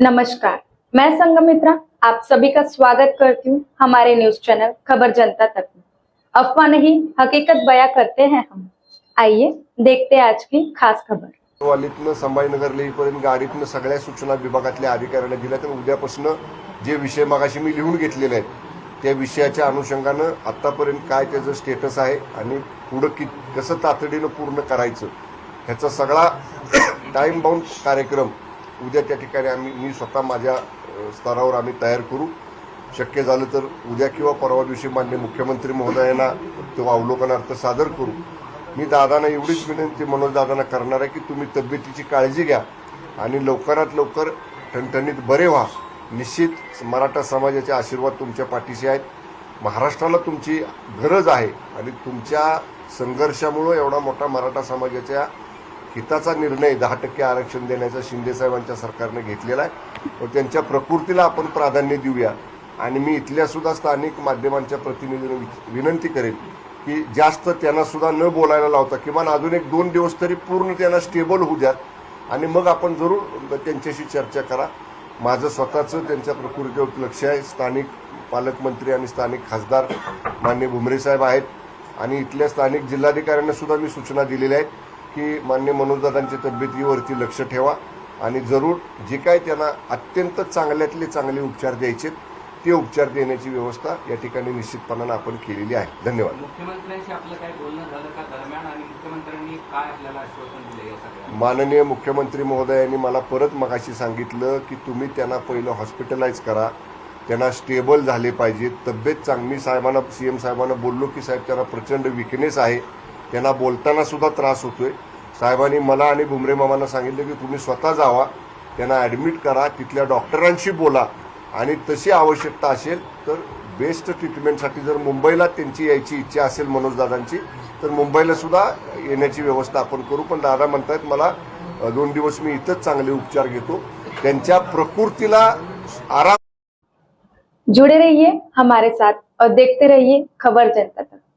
नमस्कार. मैं संगमित्रा आप सभी का स्वागत करती हूँ हमारे न्यूज चैनल खबर जनता तक में। अफवाह नहीं हकीकत बयां करते हैं हम। आइए देखते हैं आज की खास खबर। वालीतनं संभाजीनगर लेईपर्यंत गाडीतनं सगळ्या सूचना विभागातल्या अधिकाऱ्यांना दिल्या तर उद्यापासून जे विषय मगाशी मी लिहून घेतलेले आहेत त्या विषयाच्या अनुषंगानं आतापर्यंत काय त्याचं स्टेटस आहे आणि पुढं कि कसं तातडीनं पूर्ण करायचं ह्याचा सगळा टाइम बाउंड कार्यक्रम उद्या त्या ठिकाणी आम्ही मी स्वतः माझ्या स्तरावर आम्ही तयार करू. शक्य झालं तर उद्या किंवा परवा दिवशी मान्य मुख्यमंत्री महोदयांना तो अवलोकनार्थ सादर करू. मी दादांना एवढीच विनंती मनोज दादांना करणार आहे की तुम्ही तब्येतीची काळजी घ्या आणि लवकरात लवकर ठणठणीत बरे व्हा. निश्चित मराठा समाजाचे आशीर्वाद तुमच्या पाठीशी आहेत. महाराष्ट्राला तुमची गरज आहे आणि तुमच्या संघर्षामुळं एवढा मोठा मराठा समाजाच्या हिताचा निर्णय दहा टक्के आरक्षण देण्याचा शिंदेसाहेबांच्या सरकारने घेतलेला आहे. व त्यांच्या प्रकृतीला आपण प्राधान्य देऊया. आणि मी इथल्या सुद्धा स्थानिक माध्यमांच्या प्रतिनिधींना वि- विनंती करेन की जास्त त्यांना सुद्धा न बोलायला लावता किमान अजून एक दोन दिवस तरी पूर्ण त्यांना स्टेबल होऊ द्यात. आणि मग आपण जरूर त्यांच्याशी चर्चा करा. माझं स्वतःचं त्यांच्या प्रकृतीवर लक्ष आहे. स्थानिक पालकमंत्री आणि स्थानिक खासदार मान्य भुमरे साहेब आहेत. आणि इथल्या स्थानिक जिल्हाधिकाऱ्यांना सुद्धा मी सूचना दिलेल्या आहेत. की मान्य मनोजदादांच्या तब्येतीवरती लक्ष ठेवा आणि जरूर जे काय त्यांना अत्यंत चांगल्यातले चांगले उपचार द्यायचे ते उपचार देण्याची व्यवस्था या ठिकाणी निश्चितपणानं आपण केलेली आहे. धन्यवाद. मुख्यमंत्र्यांशी आपलं काही बोलणं झालं का दरम्यान आणि मुख्यमंत्र्यांनी काय आपल्याला आश्वासन दिले माननीय मुख्यमंत्री महोदयांनी मला परत मगाशी सांगितलं की तुम्ही त्यांना पहिलं हॉस्पिटलाइज करा. त्यांना स्टेबल झाले पाहिजेत. तब्येत चांगली मी साहेबांना सी एम साहेबांना बोललो की साहेब त्यांना प्रचंड विकनेस आहे. त्यांना बोलताना सुद्धा त्रास होतोय. साहेबांनी मला आणि भुमरे मामांना सांगितलं की तुम्ही स्वतः जावा त्यांना ॲडमिट करा तिथल्या डॉक्टरांशी बोला. आणि तशी आवश्यकता असेल तर बेस्ट ट्रीटमेंटसाठी जर मुंबईला त्यांची यायची इच्छा असेल मनोजदादांची तर मुंबईला सुद्धा येण्याची व्यवस्था आपण करू. पण दादा म्हणतायत मला दोन दिवस मी इथंच चांगले उपचार घेतो. त्यांच्या प्रकृतीला आराम जुड़े रहिए हमारे साथ और देखते रहिए खबर जनता